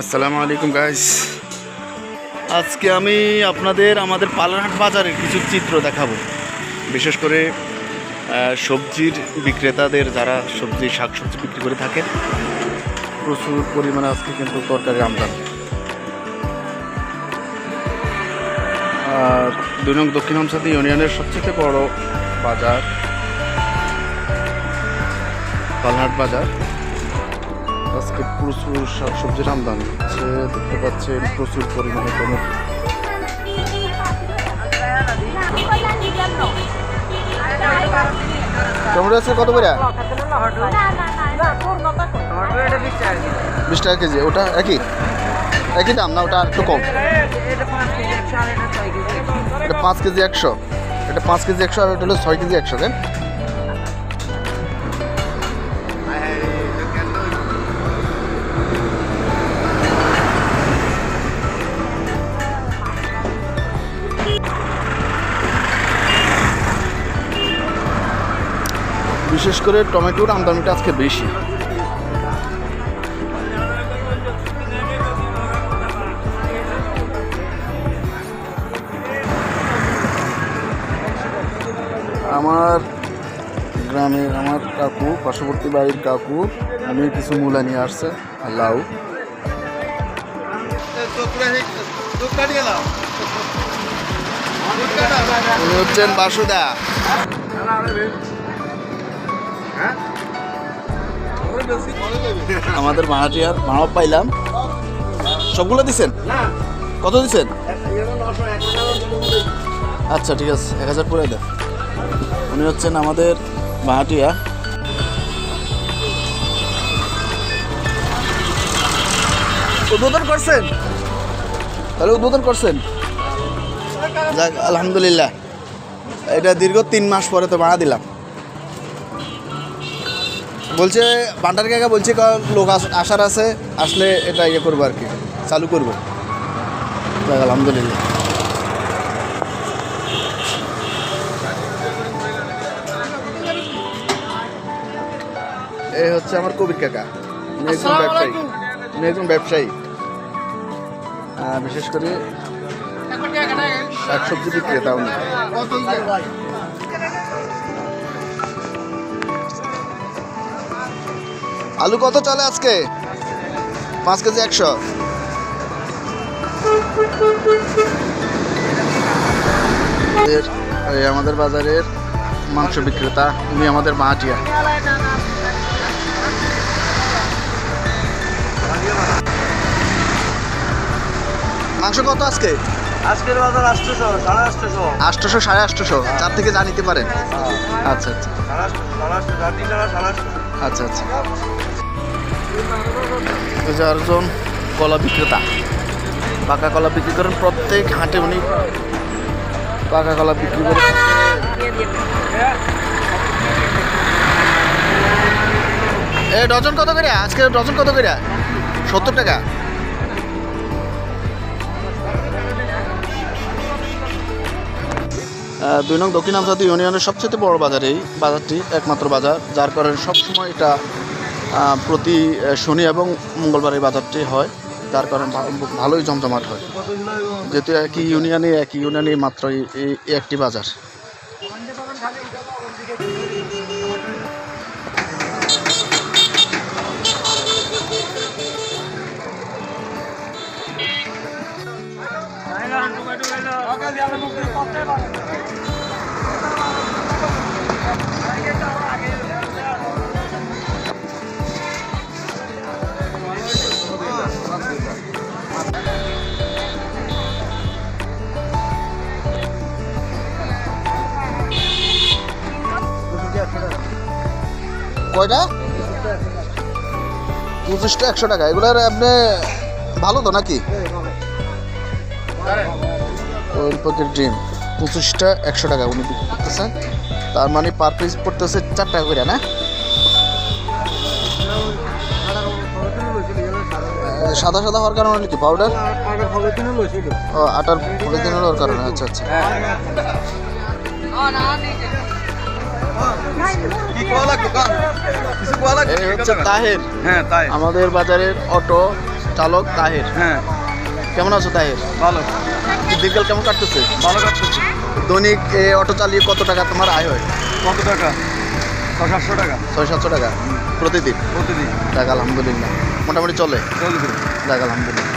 আসসালামু আলাইকুম গাইস আজকে আমি আপনাদের আমাদের পালারহাট বাজারের কিছু চিত্র দেখাবো। বিশেষ করে সবজির বিক্রেতাদের যারা সবজি, শাকসবজি বিক্রি করে থাকেন, প্রচুর পরিমাণে আজকে কিন্তু তরকারি আমদানি। আর দুই নং দক্ষিণ হামসাদি ইউনিয়নের সবচেয়ে বড় বাজার পালহাট বাজার। আজকে প্রচুর শাকসবজির আমদানি হচ্ছে, দেখতে পাচ্ছেন প্রচুর পরিমাণে টমেটো টমেটো আছে? কত করে? বিশ টাকা কেজি, ওটা একই? একই দাম না, ওটা একটু কম? এটা পাঁচ কেজি একশো। এটা পাঁচ কেজি একশো আর এটা হলো ছয় কেজি একশো, দেন? বিশেষ করে টমেটোর আমদানিটা আজকে বেশি। আমার গ্রামের আমার কাকু, পার্শ্ববর্তী বাড়ির কাকু, উনি কিছু মূলা নিয়ে আসছে লাউ। উনি হচ্ছেন বাসুদা। আমাদের মাহাটিয়ার মানব পাইলাম। সবগুলো দিছেন? কত দিছেন? আচ্ছা ঠিক আছে এক হাজার পুরাই দেন। উনি হচ্ছেন আমাদের মাহাটিয়া উদ্বোধন করছেন? তাহলে উদ্বোধন করছেন? যাক আলহামদুলিল্লাহ। এটা দীর্ঘ তিন মাস পরে তো ভাড়া দিলাম। বলছে বান্ডার কাকা বলছে ক- লোক আস- আসার আছে আসলে এটা ইয়ে করব আর কি চালু করব। আলহামদুলিল্লাহ। এই হচ্ছে আমার কবির কাকা উনি একজন ব্যবসায়ী। উনি একজন ব্যবসায়ী। বিশেষ করে শাকসবজি বিক্রেতা উনি। আলু কত চলে আজকে? পাঁচ কেজি একশো। আমাদের- বাজারের মাংস বিক্রেতা উনি আমাদের মাহাটিয়া মাংস কত আজকে? আজকের বাজার আটশোশো সাড়ে আটশোশো। আটশোশো সাড়ে আটশোশো। চার থেকে জানিতে পারেন। আচ্ছা আচ্ছা। আটশো আচ্ছা আচ্ছা। আরেকজন কলা বিক্রেতা। পাকা কলা বিক্রি করেন প্রত্যেক হাটে উনি পাকা কলা বিক্রি করে এ, ডজন কত করে? আজকে ডজন কত করে? সত্তর টাকা। দুই নং দক্ষিণ আমসাদি ইউনিয়নের সবচেয়ে বড় বাজার এই বাজারটি, একমাত্র বাজার, যার কারণে সবসময় এটা প্রতি শনি এবং মঙ্গলবার এই বাজারটি হয়। তার কারণ ভালোই জমজমাট হয়। যেহেতু একই ইউনিয়নে একই ইউনিয়নে মাত্র এই একটি বাজার। কয়টা? পঁচিশটা, একশো টাকা। এগুলার আপনি ভালো তো নাকি? ওই প্রতি ডিম পঁচিশটা, একশো টাকা উনি বিক্রি করতেছেন তার মানে পার পিস পড়তেছে চার টাকা করে, না? সাদা সাদা হওয়ার কারণে কি পাউডার ও, আটার পলিথিন হওয়ার কারণে আচ্ছা আচ্ছা। তাহের। হ্যাঁ তাই আমাদের বাজারের অটো চালক তাহের। হ্যাঁ। কেমন আছো তাহের? ভালো। দিনকাল কেমন কাটতেছে? ভালো কাটতেছে। দৈনিক এ অটো চালিয়ে কত টাকা তোমার আয় হয়? কত টাকা? ছয় সাতশো টাকা। ছয় সাতশো টাকা প্রতিদিন? প্রতিদিন। যাক আলহামদুলিল্লাহ। মোটামুটি চলে? চলবে। যাক আলহামদুলিল্লাহ।